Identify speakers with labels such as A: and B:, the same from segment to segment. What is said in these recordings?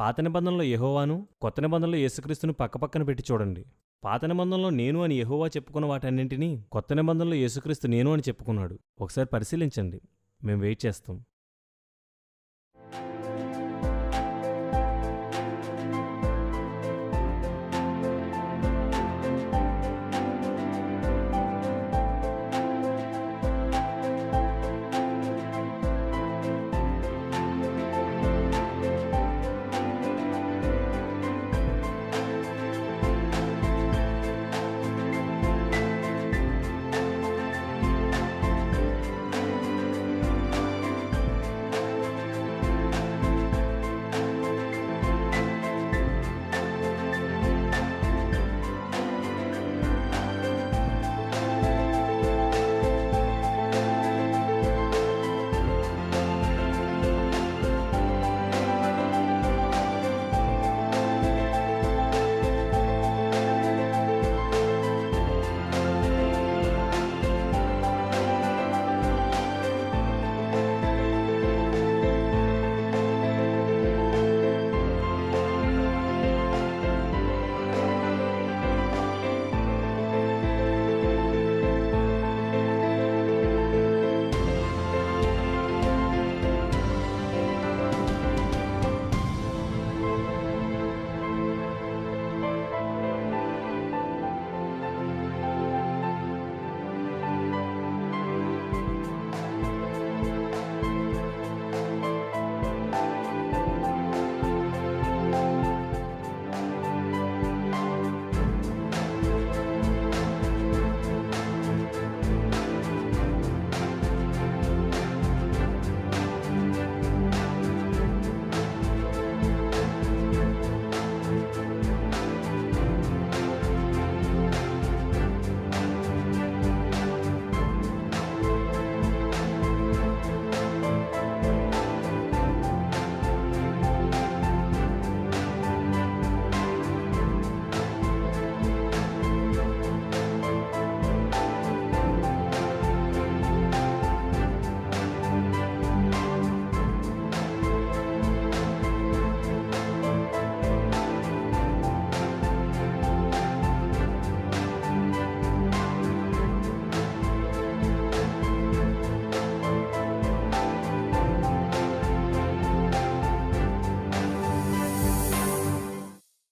A: పాత నిబంధనలో యహోవాను కొత్త నిబంధనలో యేసుక్రీస్తును పక్కపక్కన పెట్టి చూడండి పాత నిబంధనలో నేను అని యహోవా చెప్పుకున్న వాటన్నింటినీ కొత్త నిబంధనలో యేసుక్రీస్తు నేను అని చెప్పుకున్నాడు ఒకసారి పరిశీలించండి మేము వెయిట్ చేస్తాం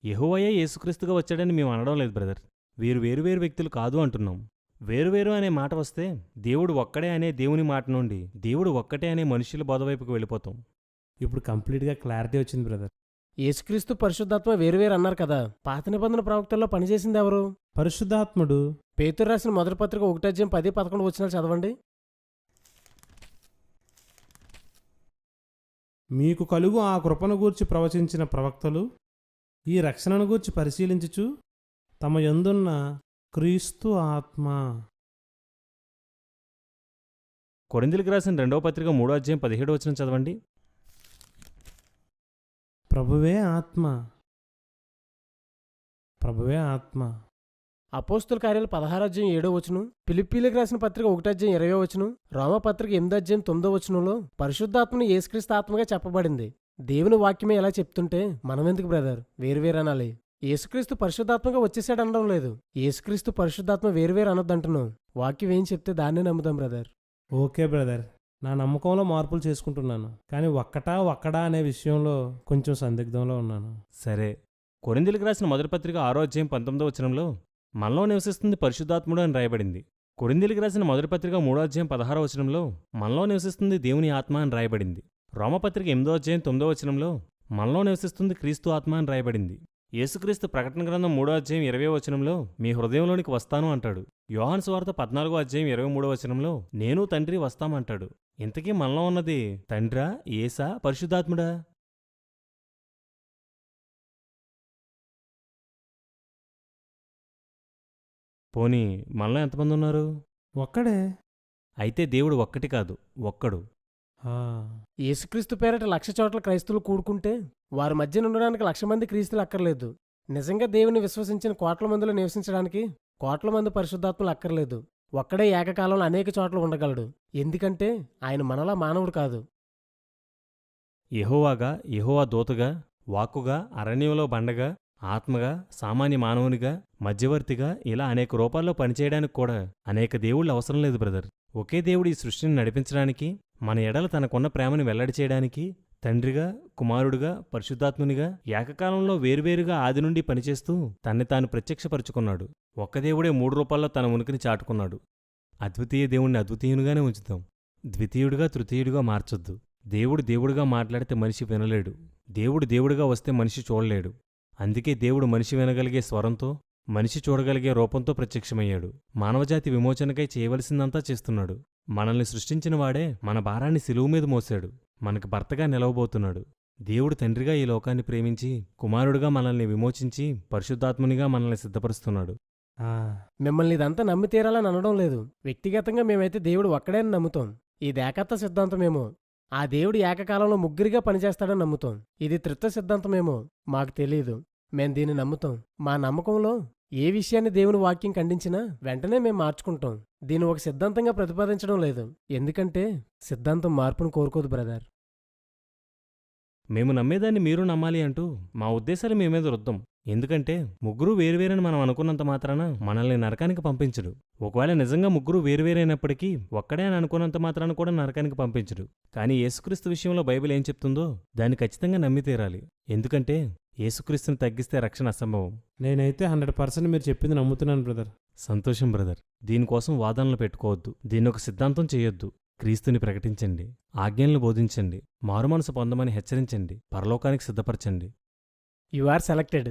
B: యహోవయ్యే యేసుక్రీస్తుగా వచ్చాడని మేము అనడం లేదు బ్రదర్ వీరు వేరువేరు వ్యక్తులు కాదు అంటున్నాం వేరువేరు అనే మాట వస్తే దేవుడు ఒక్కడే అనే దేవుని మాట నుండి దేవుడు ఒక్కటే అనే మనుషుల బోధవైపుకు వెళ్ళిపోతాం ఇప్పుడు కంప్లీట్గా క్లారిటీ వచ్చింది బ్రదర్
C: యేసుక్రీస్తు పరిశుద్ధాత్మ వేరువేరు అన్నారు కదా పాత నిబంధన ప్రవక్తల్లో పనిచేసింది ఎవరు
B: పరిశుద్ధాత్ముడు
C: పేతురు రాసిన మొదటి పత్రిక ఒకటాజ్యం పది పదకొండు వచ్చిన చదవండి
B: మీకు కలుగు ఆ కృపను గూర్చి ప్రవచించిన ప్రవక్తలు ఈ రక్షణను గూర్చి పరిశీలించుచు తమ యందున్న క్రీస్తు ఆత్మ కొరిందులకు రాసిన రెండవ పత్రిక మూడో అధ్యాయం పదిహేడు వచ్చిన చదవండి ప్రభువే ఆత్మ ప్రభువే ఆత్మ
C: అపోస్తుల కార్యాలు పదహారు అధ్యాయం ఏడో వచనం పిలిప్పీలకు రాసిన పత్రిక ఒకటి అధ్యాయం ఇరవై వచనం పత్రిక ఎనిమిది అధ్యాయం తొమ్మిదో వచనంలో పరిశుద్ధాత్మను ఏసుక్రీస్తు ఆత్మగా చెప్పబడింది దేవుని వాక్యమే ఎలా చెప్తుంటే మనమెందుకు బ్రదర్ వేరువేరు అనాలి యేసుక్రీస్తు పరిశుద్ధాత్మగా అనడం లేదు యేసుక్రీస్తు పరిశుద్ధాత్మ వేరువేరు అనొద్దంటున్నాం వాక్యం ఏం చెప్తే దాన్నే నమ్ముదాం బ్రదర్
B: ఓకే బ్రదర్ నా నమ్మకంలో మార్పులు చేసుకుంటున్నాను కానీ ఒక్కటా ఒక్కడా అనే విషయంలో కొంచెం సందిగ్ధంలో ఉన్నాను
A: సరే కొరిందులకు రాసిన మొదటి పత్రిక ఆరో అధ్యాయం పంతొమ్మిదో వచనంలో మనలో నివసిస్తుంది పరిశుద్ధాత్ముడు అని రాయబడింది కొరిందులకు రాసిన మొదటి పత్రిక మూడో అధ్యాయం పదహారో వచనంలో మనలో నివసిస్తుంది దేవుని ఆత్మ అని రాయబడింది రోమపత్రిక ఎనిమిదో అధ్యాయం తొమ్మిదో వచనంలో మనలో నివసిస్తుంది క్రీస్తు ఆత్మ అని రాయబడింది యేసుక్రీస్తు ప్రకటన గ్రంథం మూడో అధ్యాయం ఇరవై వచనంలో మీ హృదయంలోనికి వస్తాను అంటాడు యోహాన్ స్వార్త పద్నాలుగో అధ్యాయం ఇరవై మూడో వచనంలో నేను తండ్రి వస్తామంటాడు ఇంతకీ మనలో ఉన్నది తండ్రా ఏసా పరిశుద్ధాత్ముడా పోనీ మనలో ఎంతమంది ఉన్నారు ఒక్కడే అయితే దేవుడు ఒక్కటి కాదు ఒక్కడు
C: యేసుక్రీస్తు పేరట లక్ష చోట్ల క్రైస్తువులు కూడుకుంటే వారి మధ్య ఉండడానికి లక్ష మంది క్రీస్తులు అక్కర్లేదు నిజంగా దేవుని విశ్వసించిన కోట్ల మందిలో నివసించడానికి కోట్ల మంది పరిశుద్ధాత్మలు అక్కర్లేదు ఒక్కడే ఏకకాలంలో అనేక చోట్ల ఉండగలడు ఎందుకంటే ఆయన మనలా మానవుడు కాదు
A: యహోవాగా యహోవా దూతగా వాక్కుగా అరణ్యంలో బండగా ఆత్మగా సామాన్య మానవునిగా మధ్యవర్తిగా ఇలా అనేక రూపాల్లో పనిచేయడానికి కూడా అనేక దేవుళ్ళు అవసరం లేదు బ్రదర్ ఒకే దేవుడు ఈ సృష్టిని నడిపించడానికి మన ఎడల తనకున్న ప్రేమను వెల్లడి చేయడానికి తండ్రిగా కుమారుడుగా పరిశుద్ధాత్మునిగా ఏకకాలంలో వేరువేరుగా ఆది నుండి పనిచేస్తూ తన్ని తాను ప్రత్యక్షపరుచుకున్నాడు ఒక్క దేవుడే మూడు రూపాల్లో తన ఉనికిని చాటుకున్నాడు అద్వితీయ దేవుణ్ణి అద్వితీయునిగానే ఉంచుతాం ద్వితీయుడుగా తృతీయుడిగా మార్చొద్దు దేవుడు దేవుడుగా మాట్లాడితే మనిషి వినలేడు దేవుడు దేవుడుగా వస్తే మనిషి చూడలేడు అందుకే దేవుడు మనిషి వినగలిగే స్వరంతో మనిషి చూడగలిగే రూపంతో ప్రత్యక్షమయ్యాడు మానవజాతి విమోచనకై చేయవలసిందంతా చేస్తున్నాడు మనల్ని సృష్టించిన వాడే మన భారాన్ని సిలువు మీద మోశాడు మనకు భర్తగా నిలవబోతున్నాడు దేవుడు తండ్రిగా ఈ లోకాన్ని ప్రేమించి కుమారుడుగా మనల్ని విమోచించి పరిశుద్ధాత్మునిగా మనల్ని సిద్ధపరుస్తున్నాడు
C: మిమ్మల్ని ఇదంతా నమ్మి తీరాలని అనడం లేదు వ్యక్తిగతంగా మేమైతే దేవుడు ఒక్కడే అని నమ్ముతాం ఇది దేకత్వ సిద్ధాంతమేమో ఆ దేవుడు ఏకకాలంలో ముగ్గురిగా పనిచేస్తాడని నమ్ముతాం ఇది త్రిత్వ సిద్ధాంతమేమో మాకు తెలియదు మేం దీన్ని నమ్ముతాం మా నమ్మకంలో ఏ విషయాన్ని దేవుని వాక్యం ఖండించినా వెంటనే మేము మార్చుకుంటాం దీన్ని ఒక సిద్ధాంతంగా ప్రతిపాదించడం లేదు ఎందుకంటే సిద్ధాంతం మార్పును కోరుకోదు బ్రదర్
A: మేము నమ్మేదాన్ని మీరు నమ్మాలి అంటూ మా ఉద్దేశాలు మీ రుద్దాం ఎందుకంటే ముగ్గురు వేరువేరని మనం అనుకున్నంత మాత్రాన మనల్ని నరకానికి పంపించడు ఒకవేళ నిజంగా ముగ్గురు వేరువేరైనప్పటికీ ఒక్కడే అని అనుకున్నంత మాత్రాన కూడా నరకానికి పంపించడు కానీ యేసుక్రీస్తు విషయంలో బైబిల్ ఏం చెప్తుందో దాన్ని ఖచ్చితంగా నమ్మి తీరాలి ఎందుకంటే యేసుక్రీస్తుని తగ్గిస్తే రక్షణ అసంభవం
B: నేనైతే హండ్రెడ్ పర్సెంట్ మీరు చెప్పింది నమ్ముతున్నాను బ్రదర్
A: సంతోషం బ్రదర్ దీనికోసం వాదనలు పెట్టుకోవద్దు దీన్ని ఒక సిద్ధాంతం చేయొద్దు క్రీస్తుని ప్రకటించండి ఆజ్ఞలను బోధించండి మారుమనసు పొందమని హెచ్చరించండి పరలోకానికి సిద్ధపరచండి
D: యు ఆర్ సెలెక్టెడ్